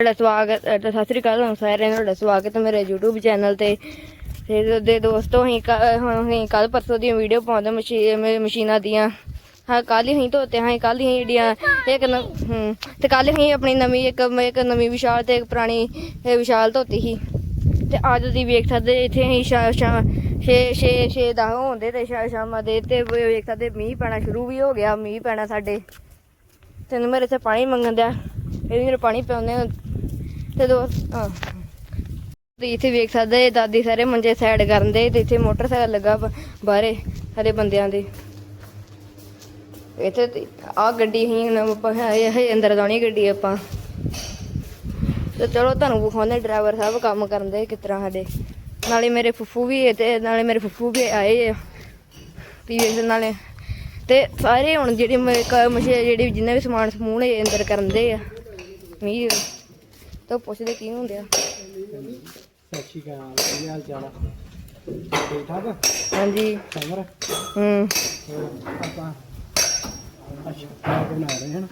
ਤੁਹਾਡਾ ਸਵਾਗਤ ਅ, ਸਤਿ ਸ੍ਰੀ ਅਕਾਲ ਸਾਰਿਆਂ ਨੂੰ ਤੁਹਾਡਾ ਸਵਾਗਤ ਹੈ ਮੇਰੇ YouTube ਚੈਨਲ ਤੇ। ਤੇ ਦੇ ਦੋਸਤੋ ਅਸੀਂ ਕ- ਹੁਣ ਅਸੀਂ ਕੱਲ ਪਰਸੋਂ ਦੀਆਂ ਵੀਡੀਓ ਪਾਉਂਦੇ ਮਸ਼ੀ- ਮ- ਮਸ਼ੀਨਾਂ ਦੀਆਂ। ਹਾਂ ਕੱਲ ਹੀ ਅਸੀਂ ਧੋਤੇ ਹਾਂ ਕੱਲ ਹੀ ਜਿਹੜੀਆਂ ਇੱਕ ਨ- ਹੂੰ ਤੇ ਕੱਲ ਹੀ ਆਪਣੀ ਨਵੀਂ ਇੱਕ ਇੱਕ ਨਵੀਂ ਵਿਸ਼ਾਲ ਤੇ ਇੱਕ ਪੁਰਾਣੀ ਇਹ ਵਿਸ਼ਾਲ ਧੋਤੀ ਸੀ। ਤੇ ਅੱਜ ਤੁਸੀਂ ਵੇਖ ਸਕਦੇ ਇੱਥੇ ਅਸੀਂ ਸ਼ਾ ਸ਼ਾ ਛੇ ਛੇ ਛੇ ਦਾ ਹੁੰਦੇ ਤੇ ਸ਼ਾ ਸ਼ਾਮਾਂ ਦੇ ਤੇ ਵੇਖ ਸਕਦੇ ਮੀਂਹ ਪੈਣਾ ਸ਼ੁਰੂ ਵੀ ਹੋ ਗਿਆ ਮੀਂਹ ਪੈਣਾ ਸਾਡੇ। ਤੈਨੂੰ ਮੇਰੇ ਤੇ ਪਾਣੀ ਮੰਗਣ ਦਿਆ। ਇਹ ਮੇਰੇ ਪਾਣੀ ਪਿਆਉਂਦੇ ਤੇ ਦੋ ਹਾਂ। ਤੇ ਇੱਥੇ ਵੇਖ ਸਕਦੇ ਇਹ ਦਾਦੀ ਸਾਰੇ ਮੰਜੇ ਸਾਈਡ ਕਰਨ ਦੇ, ਤੇ ਇੱਥੇ ਮੋਟਰਸਾਈਕਲ ਲੱਗਾ ਬਾਹਰੇ, ਸਾਰੇ ਬੰਦਿਆਂ ਦੇ। ਇੱਥੇ ਆ ਗੱਡੀ ਹੀ ਹੁਣ ਆਪਾਂ ਇਹ ਅੰਦਰ ਦਾਣੀ ਗੱਡੀ ਆਪਾਂ। ਤੇ ਚਲੋ ਤੁਹਾਨੂੰ ਵਿਖਾਉਂਦੇ ਡਰਾਈਵਰ ਸਾਹਿਬ ਕੰਮ ਕਰਨ ਦੇ ਕਿਸ ਤਰ੍ਹਾਂ ਸਾਡੇ। ਨਾਲੇ ਮੇਰੇ ਫੁੱਫੂ ਵੀ ਤੇ ਨਾਲੇ ਮੇਰੇ ਫੁੱਫੂ ਵੀ ਆਏ ਆ। ਵੀ ਨਾਲੇ ਤੇ ਸਾਰੇ ਹੁਣ ਜਿਹੜੇ ਮ- ਕ- ਮਸ਼ੇ ਜਿਹੜੇ ਜਿੰਨੇ ਵੀ ਸਮਾਨ ਸਮੂਨ ਇਹ ਅੰਦਰ ਕਰਨ ਦੇ ਆ। ਮੀਂਹ ਤਾਂ ਪੁੱਛਦੇ ਕੀ ਹੁੰਦੇ ਆ। ਸਤਿ ਸ਼੍ਰੀ ਅਕਾਲ ਕੀ ਹਾਲ ਚਾਲ ਆ? ਠੀਕ ਠਾਕ? ਆ? ਹਾਂਜੀ। ਸਮਰ ਹੂੰ। ਹੋਰ ਆਪਾਂ ਅੱਛਾ ਖਾਣਾ ਬਣਾ ਰਹੇ ਹਾਂ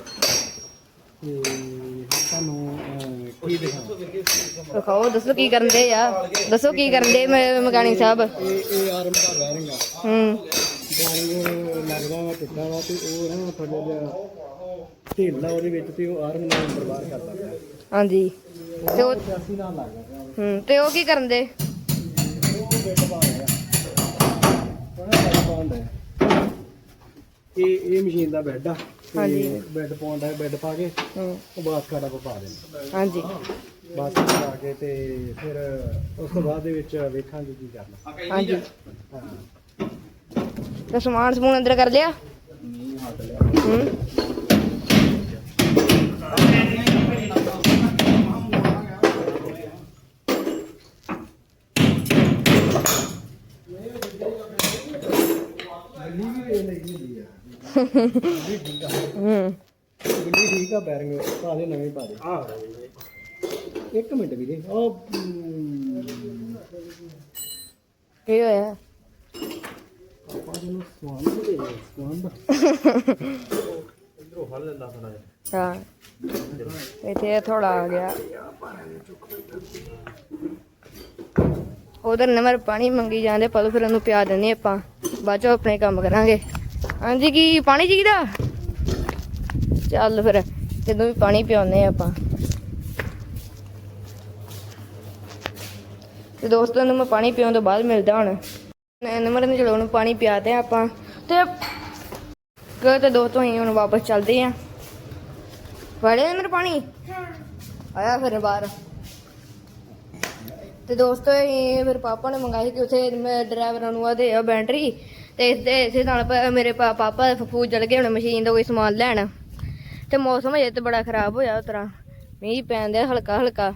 ਤੇ ਤੁਹਾਨੂੰ ਅਹ, ਕੀ ਦਿਖਾਵਾਂ ਦਿਖਾਓ ਦੱਸੋ ਕੀ ਕਰਨ ਦੇ ਆ। ਦੱਸੋ ਕੀ ਕਰਨ ਦੇ ਮਕਾਨੀ ਸਾਹਿਬ। ਇਹ ਇਹ ਆਰਮ ਦਾ ਬੈਰਿੰਗ ਆ ਹੂੰ। ਬੈਰਿੰਗ ਲੱਗਦਾ ਵਾ ਟੁੱਟਾ ਵਾ ਤੇ ਉਹ ਨਾ ਥੋੜਾ ਜਿਹਾ ਢਿੱਲਾ ਉਹਦੇ ਵਿੱਚ ਤੇ ਉਹ ਆਰਮ ਨਾਲ ਬਾਹਰ ਕਰਦਾ ਪਿਆ ਹਾਂਜੀ। ਤੇ ਉਹ ਚਾਸੀ ਨਾਲ ਲੱਗ ਗਿਆ ਹੂੰ ਤੇ ਉਹ ਕੀ ਕਰਨ ਦੇ? ਉਹ ਬੈੱਡ ਪਾ ਰਿਹਾ ਉਹਨਾਂ ਬੈੱਡ ਪਾਉਂਦਾ ਇਹ ਇਹ ਮਸ਼ੀਨ ਦਾ ਬੈੱਡ ਆ ਹਾਂਜੀ। ਬੈੱਡ ਪਾਉਂਦਾ ਬੈੱਡ ਪਾ ਕੇ ਹੂੰ। ਉਹ ਬਾਸਕਟ ਆਪ ਪਾ ਦਿੰਦਾ। ਹਾਂਜੀ। ਬਾਸਕਟ ਪਾ ਕੇ ਤੇ ਫਿਰ ਉਸ ਤੋਂ ਬਾਅਦ ਦੇ ਵਿੱਚ ਵੇਖਾਂਗੇ ਕੀ ਕਰਨਾ। ਹਾਂਜੀ। ਹਾਂ ਤੇ ਸਮਾਨ ਸਮੂਨ ਅੰਦਰ ਕਰ ਲਿਆ? ਹੂੰ। ਹੂੰ। ਗੱਡੀ ਠੀਕ ਆ ਬੈਰਿੰਗ ਪਾ ਦੇ ਨਵੇਂ ਪਾ ਦੇ ਆ ਇੱਕ ਮਿੰਟ ਵੀਰੇ। ਉਹ ਕੀ ਹੋਇਆ? ਆਪਾਂ ਸਵਾਨ ਦੇ ਸਵਾਨ ਦਾ ਹਾਂ। ਇੱਥੇ ਥੋੜਾ ਆ ਗਿਆ। ਉਧਰ ਨਮਰ ਪਾਣੀ ਮੰਗੀ ਜਾਂਦੇ ਪਲ ਫਿਰ ਉਹਨੂੰ ਪਿਆ ਦਿੰਦੇ ਆਪਾਂ। ਬਾਅਦ ਚੋਂ ਆਪਣੇ ਕੰਮ ਕਰਾਂਗੇ। ਹਾਂਜੀ, ਕੀ ਪਾਣੀ ਚਾਹੀਦਾ? ਚੱਲ ਫਿਰ, ਜਦੋਂ ਵੀ ਪਾਣੀ ਪਿਆਉਂਦੇ ਆਪਾਂ। ਤੇ ਦੋਸਤੋ ਨੂੰ ਮੈਂ ਪਾਣੀ ਪਿਆਉਣ ਤੋਂ ਬਾਅਦ ਮਿਲਦਾ ਹੁਣ। ਨਮਰ ਨੂੰ ਚਲੋ ਉਹਨੂੰ ਪਾਣੀ ਪਿਆਤੇ ਆਪਾਂ ਤੇ ਕਿ ਤੇ ਦੋਸਤੋ ਅਸੀਂ ਹੁਣ ਵਾਪਸ ਚੱਲਦੇ ਆਂ। ਫੜੇ ਮੇਰੇ ਪਾਣੀ? ਆਇਆ ਫਿਰ ਬਾਹਰ। ਤੇ ਦੋਸਤੋ ਇਹ ਫਿਰ ਪਾਪਾ ਨੇ ਮੰਗਾਈ ਕਿ ਉਥੇ ਡਰਾਈਵਰਾਂ ਨੂੰ ਆਦੇ ਆ ਬੈਟਰੀ ਤੇ ਇਸ ਦੇ ਇਸੇ ਨਾਲ ਮੇਰੇ ਪਾਪਾ ਦੇ ਫਫੂ ਚਲ ਗਏ ਹੁਣ ਮਸ਼ੀਨ ਦਾ ਕੋਈ ਸਮਾਨ ਲੈਣ। ਤੇ ਮੌਸਮ ਅਜੇ ਤੇ ਬੜਾ ਖਰਾਬ ਹੋਇਆ ਉਤਰਾ ਮੀਂਹ ਪੈਂਦਾ ਹਲਕਾ ਹਲਕਾ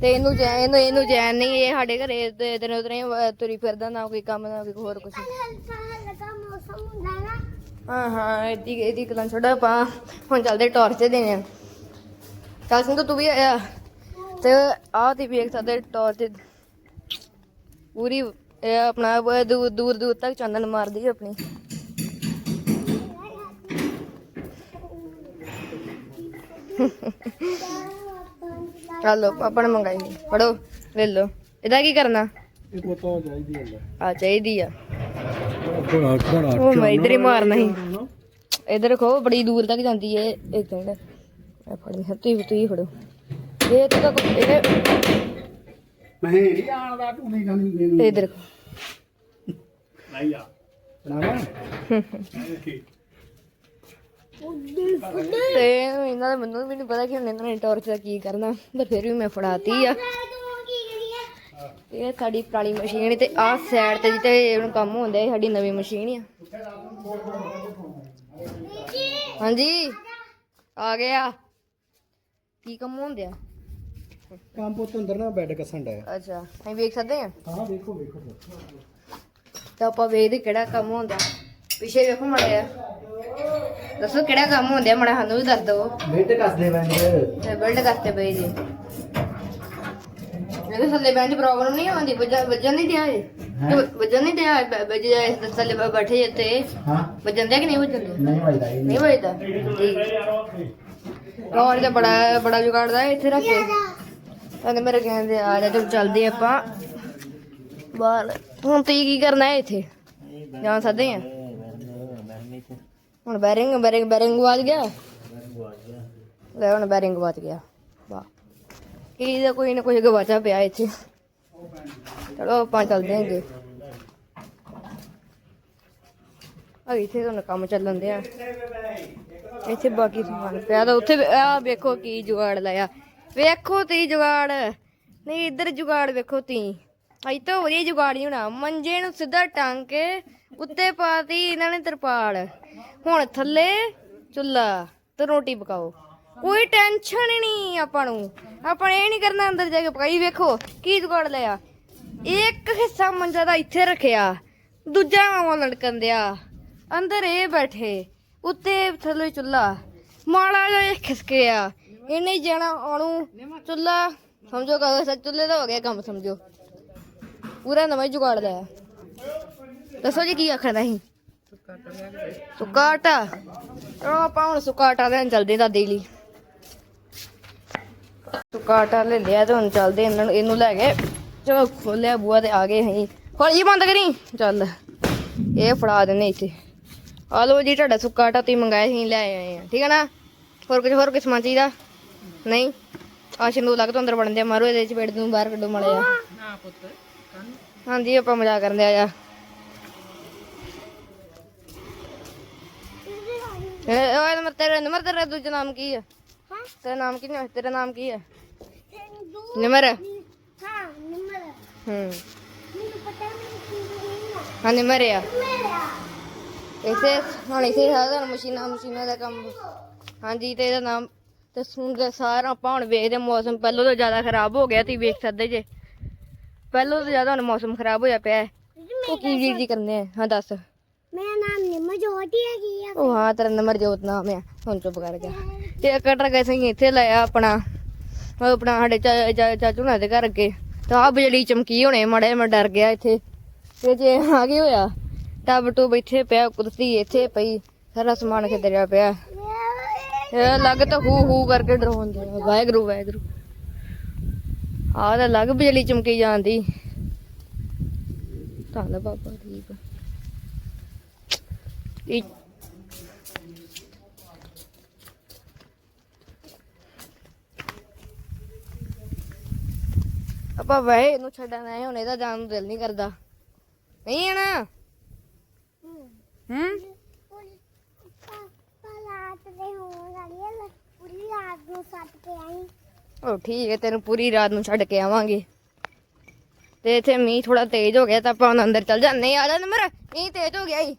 ਤੇ ਇਹਨੂੰ ਜੈ ਇਹਨੂੰ ਇਹਨੂੰ ਜੈਨ ਨਹੀਂ ਇਹ ਸਾਡੇ ਘਰੇ ਤੇ ਹੀ ਅਹ ਤੁਰੀ ਫਿਰਦਾ ਨਾ ਕੋਈ ਕੰਮ ਨਾ ਕੋਈ ਹੋਰ ਕੁਝ ਹਾਂ ਹਾਂ ਇਹਦੀ ਇਹਦੀ ਕਲਾਂ ਛੋੜਾ ਪਾ ਹੁਣ ਚੱਲਦੇ ਟਾਰਚ ਦੇਣੇ ਆ ਚੱਲ ਸਿੰਘ ਤੂੰ ਵੀ ਆਇਆ ਤੇ ਆਹ ਤੇ ਵੇਖ ਸਕਦੇ ਟਾਰਚ। ਪੂਰੀ ਇਹ ਆਪਣਾ ਦੂਰ ਦੂਰ ਦੂਰ ਤੱਕ ਚਾਨਣ ਮਾਰਦੀ ਹੈ ਆਪਣੀ। ਚਲੋ ਪਾਪਾ ਨੇ ਮੰਗਾਈ ਫੜੋ ਲੈ ਲਓ। ਇਹਦਾ ਕੀ ਕਰਨਾ? ਇਹ ਕੋਤਾ ਚਾਹੀਦੀ ਹੈ ਆ ਚਾਹੀਦੀ ਆ। ਬੜਾ ਬੜਾ ਉਹ ਮੈਂ ਇਧਰ ਹੀ ਮਾਰਨਾ ਸੀ। ਇਧਰ ਰੱਖੋ ਬੜੀ ਦੂਰ ਤੱਕ ਜਾਂਦੀ ਏ। ਇੱਕ ਮਿੰਟ ਇਹ ਫੜੀ ਹੱਤੀ ਹੁੱਤੀ ਫੜੋ। ਇਹ ਤਾਂ ਕੋਈ ਇਹ ਮੈਂ ਨਹੀਂ ਆਣਦਾ ਤੂੰ ਨਹੀਂ ਖਾਣੀ ਮੈਨੂੰ। ਇਧਰ ਨਹੀਂ ਆ। ਬਣਾਵਾ? ਤੇ ਇਹਨਾਂ ਦਾ ਮੈਨੂੰ ਵੀ ਨਹੀਂ ਪਤਾ ਕਿ ਹੁਣ ਇਹਨਾਂ ਨੇ ਟਾਰਚ ਦਾ ਕੀ ਕਰਨਾ ਪਰ ਫਿਰ ਵੀ ਮੈਂ ਫੜਾਤੀ ਆ। ਇਹ ਸਾਡੀ ਪੁਰਾਣੀ ਮਸ਼ੀਨ ਤੇ ਆਹ ਸਾਈਡ ਤੇ ਜਿੱਤੇ ਇਹਨੂੰ ਕੰਮ ਹੁੰਦਾ ਇਹ ਸਾਡੀ ਨਵੀਂ ਮਸ਼ੀਨ ਆ। ਹਾਂਜੀ ਆ ਗਿਆ ਕੀ ਕੰਮ ਹੁੰਦਿਆ ਕੰਮ ਪੁੱਤ ਅੰਦਰ ਨਾ ਬੈੱਡ ਕੱਸਣ ਡਿਆ। ਅੱਛਾ ਅਸੀਂ ਵੇਖ ਸਕਦੇ ਆ? ਹਾਂ ਵੇਖੋ ਵੇਖੋ। ਤਾਂ ਆਪਾਂ ਵੇਖਦੇ ਕਿਹੜਾ ਕੰਮ ਹੁੰਦਾ ਪਿੱਛੇ ਵੇਖੋ ਮੜਿਆ ਦੱਸੋ ਕਿਹੜਾ ਕੰਮ ਹੁੰਦਾ ਮੜਾ ਸਾਨੂੰ ਵੀ ਦੱਸ ਦਿਓ। ਬੈੱਡ ਕੱਸਦੇ ਬੰਦ ਤੇ ਬਿਲਡ ਕਰਤੇ ਪਏ ਜੀ। ਇਹਦੇ ਥੱਲੇ ਬੈਂਚ ਪ੍ਰੋਬਲਮ ਨਹੀਂ ਆਉਂਦੀ ਵੱਜਣ ਨਹੀਂ ਦਿਆ ਇਹ ਵੱਜਣ ਨਹੀਂ ਦਿਆ ਵੱਜ ਜਾਏ ਇਸ ਥੱਲੇ ਬ- ਬੈਠੇ ਜਿੱਤੇ ਹਾਂ। ਵੱਜਣ ਦਿਆ ਕਿ ਨਹੀਂ ਵੱਜਣ ਨਹੀਂ ਵੱਜਦਾ ਨਹੀਂ ਵੱਜਦਾ? ਠੀਕ ਤੇ ਬੜਾ ਬੜਾ ਜੁਗਾੜਦਾ ਹੈ ਇੱਥੇ ਰੱਖ ਕੇ? ਕਹਿੰਦੇ ਮੇਰੇ ਕਹਿੰਦੇ ਆ ਜਾ ਤੂੰ ਚੱਲਦੇ ਆਪਾਂ। ਬਾਹਰ। ਹੁਣ ਤੁਸੀਂ ਕੀ ਕਰਨਾ ਹੈ ਇੱਥੇ? ਜਾਂ ਸਕਦੇ ਆ? ਹੁਣ ਬੈਰਿੰਗ ਬੈਰਿੰਗ ਬੈਰਿੰਗ ਵਾਜ ਗਿਆ। ਲੈ ਹੁਣ ਬੈਰਿੰਗ ਵਾਜ ਗਿਆ। ਵਾਹ। ਕੀ ਦਾ ਕੋਈ ਨਾ ਕੋਈ ਗਵਾਚਾ ਪਿਆ ਇੱਥੇ। ਚਲੋ ਆਪਾਂ ਚੱਲਦੇ ਹਾਂ ਆ ਇੱਥੇ ਤੁਹਾਨੂੰ ਕੰਮ ਚੱਲਣ ਦਿਆ। ਇੱਥੇ ਬਾਕੀ ਸਮਾਨ ਪਿਆ ਤਾਂ ਉੱਥੇ ਆ ਵੇਖੋ ਕੀ ਜੁਗਾੜ ਲਾਇਆ। ਵੇਖੋ ਤੀ ਜੁਗਾੜ। ਨਹੀਂ, ਇੱਧਰ ਜੁਗਾੜ ਵੇਖੋ ਤੀ। ਅਜ ਤਾਂ ਵਧੀਆ ਜੁਗਾੜ ਨਹੀਂ ਹੋਣਾ। ਮੰਜੇ ਨੂੰ ਸਿੱਧਾ ਟੰਗ ਕੇ ਉੱਤੇ ਪਾਤੀ ਇਹਨਾਂ ਨੇ ਤਰਪਾਲ। ਹੁਣ ਥੱਲੇ ਚੁੱਲਾ ਤੇ ਰੋਟੀ ਪਕਾਓ। ਕੋਈ ਟੈਨਸ਼ਨ ਹੀ ਨਹੀਂ ਆਪਾਂ ਨੂੰ। ਆਪਾਂ ਇਹ ਨਹੀਂ ਕਰਨਾ ਅੰਦਰ ਜਾ ਕੇ ਪਕਾਈ। ਵੇਖੋ, ਕੀ ਜੁਗਾੜ ਲਿਆ। ਇੱਕ ਹਿੱਸਾ ਮੰਜਾ ਦਾ ਇੱਥੇ ਰੱਖਿਆ। ਦੂਜਾ ਮਾਵਾ ਲੜਕਣ ਦਿਆ। ਅੰਦਰ ਇਹ ਬੈਠੇ, ਉੱਤੇ ਥੱਲੇ ਚੁੱਲਾ। ਮਾੜਾ ਜਿਹਾ ਖਿਸਕਿਆ ਇਹਨੇ ਜਾਣਾ ਉਹਨੂੰ ਚੁੱਲਾ, ਸਮਝੋ ਕਹੋ ਸੱਚ ਚੁੱਲੇ ਦਾ ਹੋ ਗਿਆ ਕੰਮ, ਸਮਝੋ। ਪੂਰਾ ਨਵਾਂ ਹੀ ਜੁਗਾੜ ਲਿਆ। ਦੱਸੋ ਜੀ ਕੀ ਆਖਣਾ ਸੀ ਸੁੱਕਾ ਆਟਾ ਚਲੋ ਆਪਾਂ ਹੁਣ ਸੁੱਕਾ ਆਟਾ ਲੈਣ ਚੱਲਦੇ ਹਾਂ ਦਾਦੀ ਲਈ। ਸੁੱਕਾ ਆਟਾ ਲੈ ਲਿਆ ਤੇ ਹੁਣ ਚੱਲਦੇ ਇਹਨਾਂ ਨੂੰ ਇਹਨੂੰ ਲੈ ਕੇ। ਚਲੋ ਖੋਲਿਆ ਬੂਆ ਤੇ ਆ ਗਏ ਅਸੀਂ। ਖੋਲੀ ਬੰਦ ਕਰੀ। ਚੱਲ ਇਹ ਫੜਾ ਦਿੰਨੇ ਇੱਥੇ। ਆ ਲਓ ਜੀ ਤੁਹਾਡਾ ਸੁੱਕਾ ਆਟਾ ਤੁਸੀਂ ਮੰਗਾਇਆ ਸੀ ਲੈ ਆਏ ਆ। ਠੀਕ ਹੈ ਨਾ? ਹੋਰ ਕੁਝ ਹੋਰ ਕੁਝ ਸਮਾਨ ਚਾਹੀਦਾ? ਨਹੀਂ? ਆ ਸ਼ਿੰਦੂ ਲੱਗ ਤੋਂ ਅੰਦਰ ਬਣਦੇ ਆ ਮਾਰੋ ਇਹਦੇ ਚ ਪੇੜ ਨੂੰ ਬਾਹਰ ਕੱਢੋ ਮਾੜਾ ਜਿਹਾ। ਨਾ ਪੁੱਤ ਹਾਂਜੀ ਆਪਾਂ ਮਜ਼ਾਕ ਕਰਦੇ ਆ ਜਾ ਇਹ ਓਏ ਨੰਬਰ ਤੇਰਾ ਨੰਬਰ ਤੇਰਾ ਦੂਜਾ ਨਾਮ ਕੀ ਹੈ। ਤੇਰਾ ਨਾਮ ਕੀ ਹੈ ਤੇਰਾ ਨਾਮ ਕੀ ਹੈ ਨਿਮਰ ਹਾਂ ਨਿਮਰ ਹੂੰ। ਮੈਨੂੰ ਪਤਾ ਨਹੀਂ ਕੀ ਹੈ ਹਾਂ ਨਿਮਰ ਆ। ਇਸੇ ਹੁਣ ਇਸੇ ਸਾਧਨ ਮਸ਼ੀਨਾਂ ਮਸ਼ੀਨਾਂ ਦਾ ਕੰਮ। ਹਾਂਜੀ ਤੇ ਇਹਦਾ ਨਾਮ ਤੇ ਸੁਣ ਕੇ ਸਾਰਾ ਆਪਾਂ ਹੁਣ ਵੇਖਦੇ ਮੌਸਮ ਪਹਿਲੋਂ ਤੋਂ ਜ਼ਿਆਦਾ ਖਰਾਬ ਹੋ ਗਿਆ ਤੁਸੀਂ ਵੇਖ ਸਕਦੇ ਜੇ। ਪਹਿਲੋਂ ਤੋਂ ਜ਼ਿਆਦਾ ਹੁਣ ਮੌਸਮ ਖਰਾਬ ਹੋਇਆ ਪਿਆ ਹੈ। ਉਹ ਕੀ ਜੀ ਕਰਨੇ ਆ? ਹਾਂ ਦੱਸ। ਮੇਰਾ ਨਾਮ ਨਿਮਰ ਹੈਗੀ ਆ ਉਹ ਹਾਂ, ਤੇਰਾ ਨੰਬਰ ਜੋਤ ਨਾਮ ਆ। ਹੁਣ ਚੁੱਪ ਕਰ ਗਿਆ ਤੇ ਕਟਰ ਗਏ ਸੀ ਇੱਥੇ ਲਾਇਆ ਆਪਣਾ। ਆਪਣਾ ਸਾਡੇ ਚਾਚੂ ਨਾਲ ਦੇ ਘਰ ਅੱਗੇ। ਤਾਂ ਆ ਬਿਜਲੀ ਚਮਕੀ ਹੋਣੇ, ਮੜੇ ਮੈਂ ਡਰ ਗਿਆ ਇੱਥੇ। ਤੇ ਜੇ ਆ ਕੀ ਹੋਇਆ, ਟੱਬ ਟੂਬ ਇੱਥੇ ਪਿਆ, ਕੁਰਸੀ ਇੱਥੇ ਪਈ, ਸਾਰਾ ਸਮਾਨ ਖਿਦਰਿਆ ਪਿਆ। ਇਹ ਲੱਗ ਤਾਂ ਹੂ ਹੂ ਕਰਕੇ ਡਰਾਉਂਦੇ ਆ ਵਾਹਿਗੁਰੂ ਵਾਹਿਗੁਰੂ। ਆਹ ਤਾਂ ਲੱਗ ਬਿਜਲੀ ਚਮਕੀ ਜਾਂਦੀ। ਧੰਨ ਬਾਬਾ, ਠੀਕ ਇਹ ਆਪਾਂ ਵੈਸੇ ਇਹਨੂੰ ਛੱਡਣ ਆਏ ਹੁਣ ਇਹਦਾ ਜਾਣ ਨੂੰ ਦਿਲ ਨਹੀਂ ਕਰਦਾ। ਨਹੀਂ ਹੈ ਨਾ ਹੂੰ? ਹੈ? ਉਹ ਠੀਕ ਹੈ ਤੈਨੂੰ ਪੂਰੀ ਰਾਤ ਨੂੰ ਛੱਡ ਕੇ ਆਵਾਂਗੇ। ਤੇ ਇੱਥੇ ਮੀਂਹ ਥੋੜਾ ਤੇਜ਼ ਹੋ ਗਿਆ ਤਾਂ ਆਪਾਂ ਹੁਣ ਅੰਦਰ ਚੱਲ ਜਾਂਦੇ ਹਾਂ। ਆ ਜਾ ਨੰਬਰ ਮੀਂਹ ਤੇਜ਼ ਹੋ ਗਿਆ ਈ।